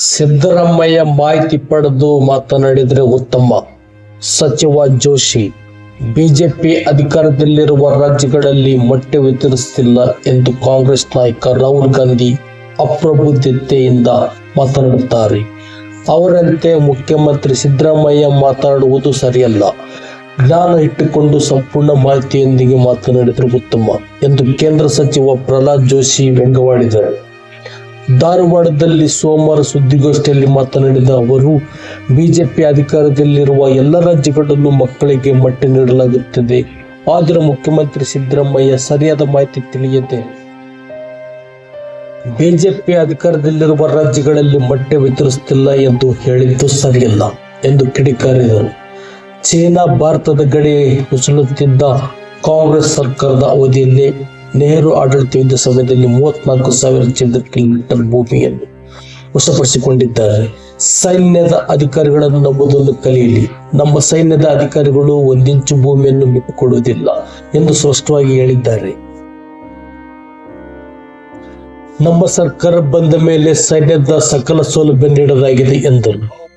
ಸಿದ್ದರಾಮಯ್ಯ ಮಾಹಿತಿ ಪಡೆದು ಮಾತನಾಡಿದರೆ ಉತ್ತಮ. ಸಚಿವ ಜೋಶಿ, ಬಿಜೆಪಿ ಅಧಿಕಾರದಲ್ಲಿರುವ ರಾಜ್ಯಗಳಲ್ಲಿ ಮೊಟ್ಟೆ ವಿತರಿಸುತ್ತಿಲ್ಲ ಎಂದು ಕಾಂಗ್ರೆಸ್ ನಾಯಕ ರಾಹುಲ್ ಗಾಂಧಿ ಅಪ್ರಬುದ್ಧತೆಯಿಂದ ಮಾತನಾಡುತ್ತಾರೆ. ಅವರಂತೆ ಮುಖ್ಯಮಂತ್ರಿ ಸಿದ್ದರಾಮಯ್ಯ ಮಾತನಾಡುವುದು ಸರಿಯಲ್ಲ. ಜ್ಞಾನ ಇಟ್ಟುಕೊಂಡು ಸಂಪೂರ್ಣ ಮಾಹಿತಿಯೊಂದಿಗೆ ಮಾತನಾಡಿದರೆ ಉತ್ತಮ ಎಂದು ಕೇಂದ್ರ ಸಚಿವ ಪ್ರಹ್ಲಾದ್ ಜೋಶಿ ವ್ಯಂಗ್ಯವಾಡಿದರು ಧಾರವಾಡದಲ್ಲಿ ಸೋಮವಾರ ಸುದ್ದಿಗೋಷ್ಠಿಯಲ್ಲಿ ಮಾತನಾಡಿದ ಅವರು, ಬಿಜೆಪಿ ಅಧಿಕಾರದಲ್ಲಿರುವ ಎಲ್ಲ ರಾಜ್ಯಗಳಲ್ಲೂ ಮಕ್ಕಳಿಗೆ ಮೊಟ್ಟೆ ನೀಡಲಾಗುತ್ತದೆ. ಆದರೆ ಮುಖ್ಯಮಂತ್ರಿ ಸಿದ್ದರಾಮಯ್ಯ ಸರಿಯಾದ ಮಾಹಿತಿ ತಿಳಿಯದೆ ಬಿಜೆಪಿ ಅಧಿಕಾರದಲ್ಲಿರುವ ರಾಜ್ಯಗಳಲ್ಲಿ ಮೊಟ್ಟೆ ವಿತರಿಸುತ್ತಿಲ್ಲ ಎಂದು ಹೇಳಿದ್ದು ಸರಿಯಲ್ಲ ಎಂದು ಕಿಡಿಕಾರಿದರು. ಚೀನಾ, ಭಾರತದ ಗಡಿ ಮುಚ್ಚಲುತ್ತಿದ್ದ ಕಾಂಗ್ರೆಸ್ ಸರ್ಕಾರದ ಅವಧಿಯಲ್ಲಿ ನೆಹರು ಆಡಳಿತವಿದ್ದ ಸಮಯದಲ್ಲಿ ಮೂವತ್ನಾಲ್ಕು ಸಾವಿರ ಚದರ ಕಿಲೋಮೀಟರ್ ಭೂಮಿಯನ್ನು ವಶಪಡಿಸಿಕೊಂಡಿದ್ದಾರೆ ಸೈನ್ಯದ ಅಧಿಕಾರಿಗಳನ್ನು ನಂಬುವುದನ್ನು ಕಲಿಯಲಿ. ನಮ್ಮ ಸೈನ್ಯದ ಅಧಿಕಾರಿಗಳು ಒಂದಿಂಚು ಭೂಮಿಯನ್ನು ಬಿಟ್ಟುಕೊಡುವುದಿಲ್ಲ ಎಂದು ಸ್ಪಷ್ಟವಾಗಿ ಹೇಳಿದ್ದಾರೆ. ನಮ್ಮ ಸರ್ಕಾರ ಬಂದ ಮೇಲೆ ಸೈನ್ಯದ ಸಕಲ ಸೌಲಭ್ಯ ನೀಡಲಾಗಿದೆ ಎಂದರು.